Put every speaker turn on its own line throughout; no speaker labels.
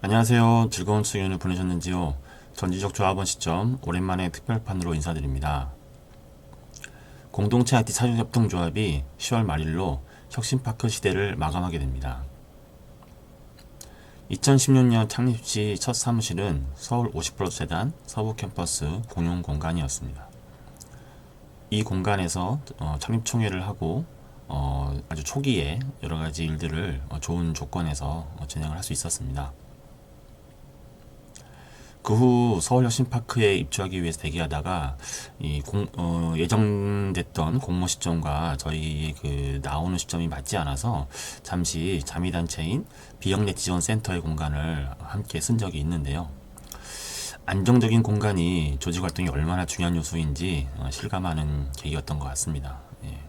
안녕하세요. 즐거운 수요일을 보내셨는지요? 전지적 조합원 시점 오랜만에 특별판으로 인사드립니다. 공동체 IT 사유협동조합이 10월 말일로 혁신파크 시대를 마감하게 됩니다. 2016년 창립 시 첫 사무실은 서울 50% 세단 서부 캠퍼스 공용 공간이었습니다. 이 공간에서 어, 창립 총회를 하고 어, 아주 초기에 여러 가지 일들을 어, 좋은 조건에서 어, 진행을 할 수 있었습니다. 그 후 서울혁신파크에 입주하기 위해서 대기하다가 이 공, 어, 예정됐던 공모 시점과 저희 그 나오는 시점이 맞지 않아서 잠시 자미단체인 비영내 지원 센터의 공간을 함께 쓴 적이 있는데요. 안정적인 공간이 조직 활동이 얼마나 중요한 요소인지 어, 실감하는 계기였던 것 같습니다. 예.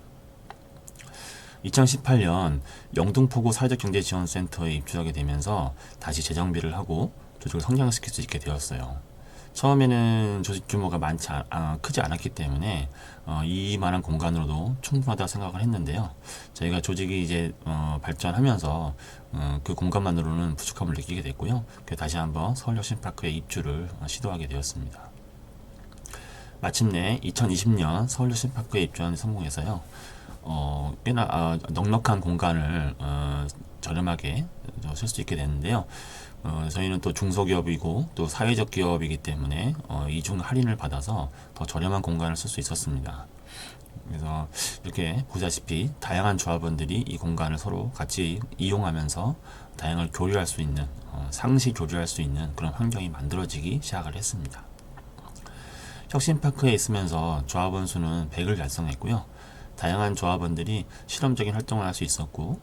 2018년 영등포구 사회적경제지원센터에 입주하게 되면서 다시 재정비를 하고 조직을 성장시킬 수 있게 되었어요. 처음에는 조직 규모가 많지 않, 아, 크지 않았기 때문에 어, 이만한 공간으로도 충분하다고 생각을 했는데요. 저희가 조직이 이제 어, 발전하면서 어, 그 공간만으로는 부족함을 느끼게 됐고요. 다시 한번 서울혁신파크에 입주를 어, 시도하게 되었습니다. 마침내 2020년 서울혁신파크에 입주하는 데 성공해서요. 어, 꽤나 아, 넉넉한 공간을 어, 저렴하게 쓸 수 있게 됐는데요. 어, 저희는 또 중소기업이고 또 사회적 기업이기 때문에 어, 이중 할인을 받아서 더 저렴한 공간을 쓸 수 있었습니다. 그래서 이렇게 보다시피 다양한 조합원들이 이 공간을 서로 같이 이용하면서 다양을 교류할 수 있는 어, 상시 교류할 수 있는 그런 환경이 만들어지기 시작을 했습니다. 혁신파크에 있으면서 조합원 수는 100을 달성했고요. 다양한 조합원들이 실험적인 활동을 할 수 있었고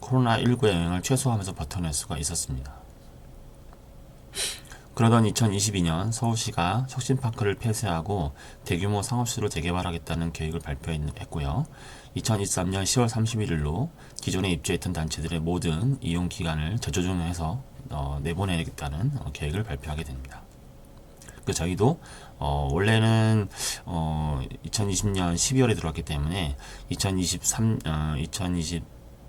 코로나19의 영향을 최소화하면서 버텨낼 수가 있었습니다. 그러던 2022년 서울시가 혁신파크를 폐쇄하고 대규모 상업시로 재개발하겠다는 계획을 발표했고요. 2023년 10월 31일로 기존에 입주했던 단체들의 모든 이용 기간을 재조정해서 어, 내보내겠다는 어, 계획을 발표하게 됩니다. 그 저희도 어, 원래는 어, 2020년 12월에 들어왔기 때문에 2023 어,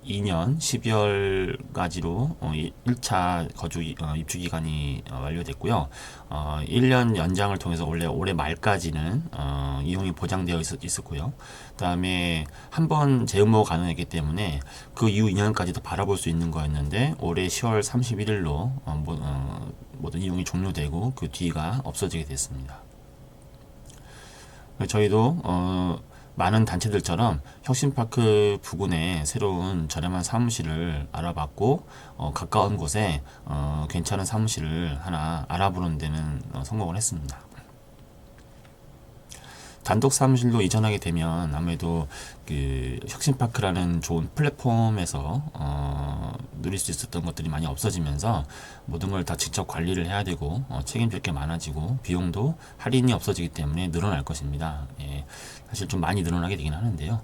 2022년 12월까지로 어, 1차 거주 어, 입주 기간이 어, 완료됐고요. 어, 1년 연장을 통해서 원래 올해 말까지는 어, 이용이 보장되어 있, 있었고요. 그다음에 한 번 재응모 가능했기 때문에 그 이후 2년까지도 바라볼 수 있는 거였는데 올해 10월 31일로 어, 모, 어, 모든 이용이 종료되고 그 뒤가 없어지게 됐습니다. 저희도 어, 많은 단체들처럼 혁신파크 부근에 새로운 저렴한 사무실을 알아봤고 어, 가까운 곳에 어, 괜찮은 사무실을 하나 알아보는 데는 어, 성공을 했습니다. 단독 사무실로 이전하게 되면 아무래도 그 혁신파크라는 좋은 플랫폼에서 어, 누릴 수 있었던 것들이 많이 없어지면서 모든 걸 다 직접 관리를 해야 되고 어, 책임질 게 많아지고 비용도 할인이 없어지기 때문에 늘어날 것입니다. 예, 사실 좀 많이 늘어나게 되긴 하는데요.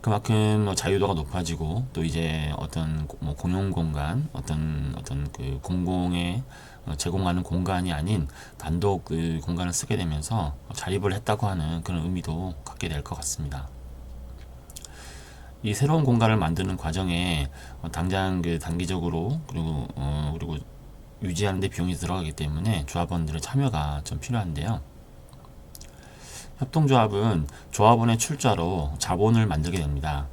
그만큼 뭐 자유도가 높아지고 또 이제 어떤 뭐 공용 공간, 어떤 어떤 그 공공의 어, 제공하는 공간이 아닌 단독 그 공간을 쓰게 되면서 자립을 했다고 하는 그런 의미도 갖게 될 것 같습니다. 이 새로운 공간을 만드는 과정에 어, 당장 그 단기적으로 그리고 어 그리고 유지하는 데 비용이 들어가기 때문에 조합원들의 참여가 좀 필요한데요. 협동조합은 조합원의 출자로 자본을 만들게 됩니다.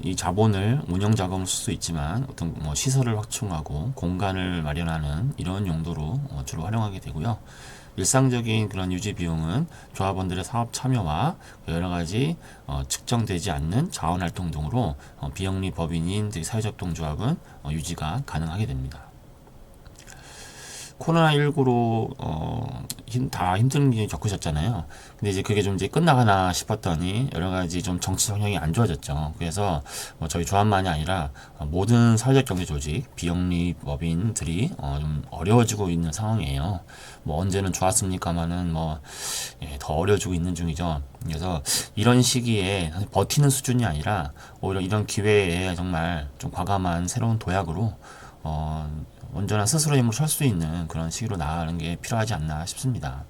이 자본을 운영 자금을 쓸 수 있지만 어떤 뭐 시설을 확충하고 공간을 마련하는 이런 용도로 어, 주로 활용하게 되고요. 일상적인 그런 유지 비용은 조합원들의 사업 참여와 여러 가지 어, 측정되지 않는 자원 활동 등으로 어, 비영리 법인인 사회적 동조합은 어, 유지가 가능하게 됩니다. 코로나19로 어, 힘, 다 힘든 게 겪으셨잖아요. 근데 이제 그게 좀 이제 끝나가나 싶었더니 여러 가지 좀 정치 성향이 안 좋아졌죠. 그래서 뭐 저희 조합만이 아니라 모든 사회적 경제 조직, 비영리 법인들이 어, 좀 어려워지고 있는 상황이에요. 뭐 언제는 좋았습니까마는 뭐더 예, 어려워지고 있는 중이죠. 그래서 이런 시기에 버티는 수준이 아니라 오히려 이런 기회에 정말 좀 과감한 새로운 도약으로 어, 온전한 스스로 힘으로 설수 있는 그런 시기로 나아가는 게 필요하지 않나 싶습니다.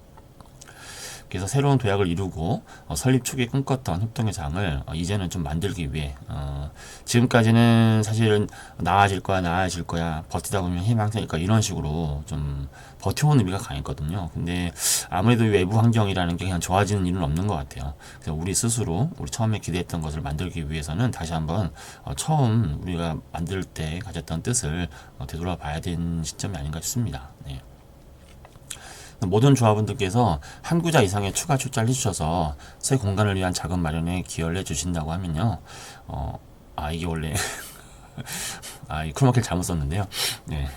그래서 새로운 도약을 이루고 어, 설립 초기에 꿈꿨던 협동의 장을 어, 이제는 좀 만들기 위해 어, 지금까지는 사실은 나아질 거야 나아질 거야 버티다 보면 희망생일까 이런 식으로 좀 버텨온 의미가 강했거든요. 근데 아무래도 이 외부 환경이라는 게 그냥 좋아지는 일은 없는 것 같아요. 그래서 우리 스스로 우리 처음에 기대했던 것을 만들기 위해서는 다시 한번 어, 처음 우리가 만들 때 가졌던 뜻을 어, 되돌아봐야 되는 시점이 아닌가 싶습니다. 네. 모든 조합원들께서 한 구자 이상의 추가 출자를 해주셔서 새 공간을 위한 자금 마련에 기여를 해주신다고 하면요. 어, 아, 이게 원래, 아, 이 크로마키를 잘못 썼는데요. 네.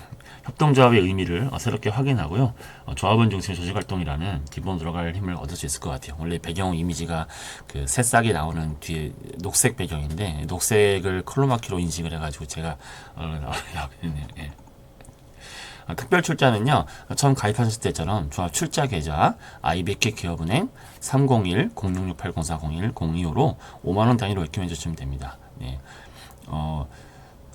협동조합의 의미를 어, 새롭게 확인하고요. 어, 조합원 중심의 조직활동이라는 기본 들어갈 힘을 얻을 수 있을 것 같아요. 원래 배경 이미지가 그 새싹이 나오는 뒤에 녹색 배경인데 녹색을 클로마키로 인식을 해가지고 제가 어, 나왔네요. 예. 어, 특별 출자는요 처음 가입하셨을 때처럼 조합 출자 계좌 아이베케 기업은행 301-066-8040-1-025로 5만원 단위로 입금해 주시면 됩니다. 네. 어,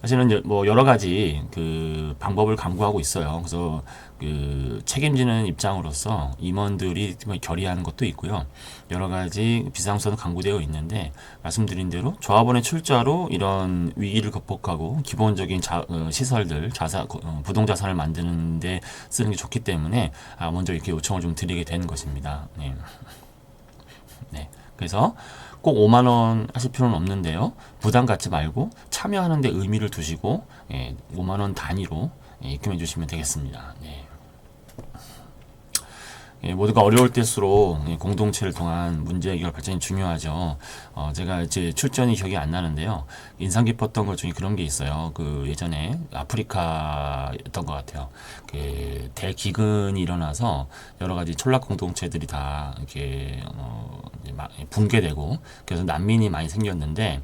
사실은 여- 뭐 여러 가지 그 방법을 강구하고 있어요. 그래서 그 책임지는 입장으로서 임원들이 뭐 결의하는 것도 있고요. 여러 가지 비상수는 강구되어 있는데 말씀드린 대로 조합원의 출자로 이런 위기를 극복하고 기본적인 자, 어, 시설들 자사 어, 부동 자산을 만드는데 쓰는 게 좋기 때문에 아, 먼저 이렇게 요청을 좀 드리게 되는 것입니다. 네. 네. 그래서 꼭 5만 원 하실 필요는 없는데요. 부담 갖지 말고 참여하는데 의미를 두시고 예, 5만 원 단위로 예, 입금해 주시면 되겠습니다. 네. 예, 모두가 어려울 때일수록 예, 공동체를 통한 문제 해결 발전이 중요하죠. 어, 제가 이제 출전이 기억이 안 나는데요. 인상 깊었던 것 중에 그런 게 있어요. 그 예전에 아프리카였던 것 같아요. 그 대기근이 일어나서 여러 가지 촌락 공동체들이 다 이렇게 어, 붕괴되고 그래서 난민이 많이 생겼는데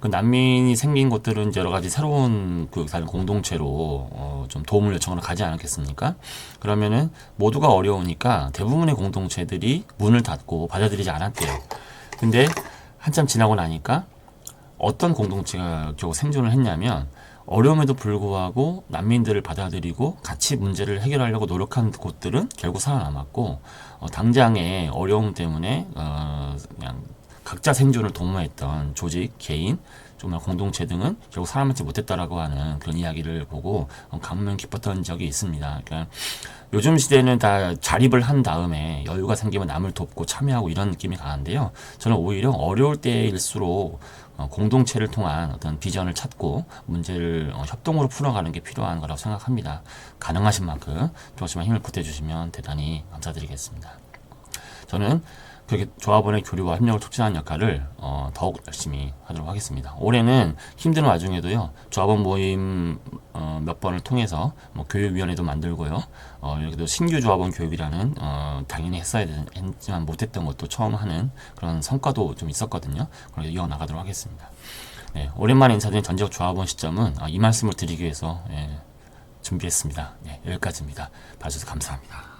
그 난민이 생긴 곳들은 여러 가지 새로운 그 공동체로 어, 좀 도움을 요청하러 가지 않았겠습니까? 그러면은 모두가 어려우니까 대부분의 공동체들이 문을 닫고 받아들이지 않았대요. 근데 한참 지나고 나니까 어떤 공동체가 생존을 했냐면 어려움에도 불구하고 난민들을 받아들이고 같이 문제를 해결하려고 노력한 곳들은 결국 살아남았고 어, 당장의 어려움 때문에 어, 그냥 각자 생존을 도모했던 조직, 개인, 정말 공동체 등은 결국 살아남지 못했다라고 하는 그런 이야기를 보고 어, 감명 깊었던 적이 있습니다. 그러니까 요즘 시대는 다 자립을 한 다음에 여유가 생기면 남을 돕고 참여하고 이런 느낌이 강한데요. 저는 오히려 어려울 때일수록 어, 공동체를 통한 어떤 비전을 찾고 문제를 어, 협동으로 풀어가는 게 필요한 거라고 생각합니다. 가능하신 만큼 조금씩만 힘을 보태주시면 대단히 감사드리겠습니다. 저는 그렇게 조합원의 교류와 협력을 촉진하는 역할을 어, 더욱 열심히 하도록 하겠습니다. 올해는 힘든 와중에도요 조합원 모임 어, 몇 번을 통해서 뭐 교육위원회도 만들고요. 어, 여기도 신규 조합원 교육이라는 어, 당연히 했어야 되- 했지만 못했던 것도 처음 하는 그런 성과도 좀 있었거든요. 그래서 이어 나가도록 하겠습니다. 네, 오랜만에 인사드린 전지적 조합원 시점은 아, 이 말씀을 드리기 위해서 예, 준비했습니다. 네, 여기까지입니다. 봐주셔서 감사합니다.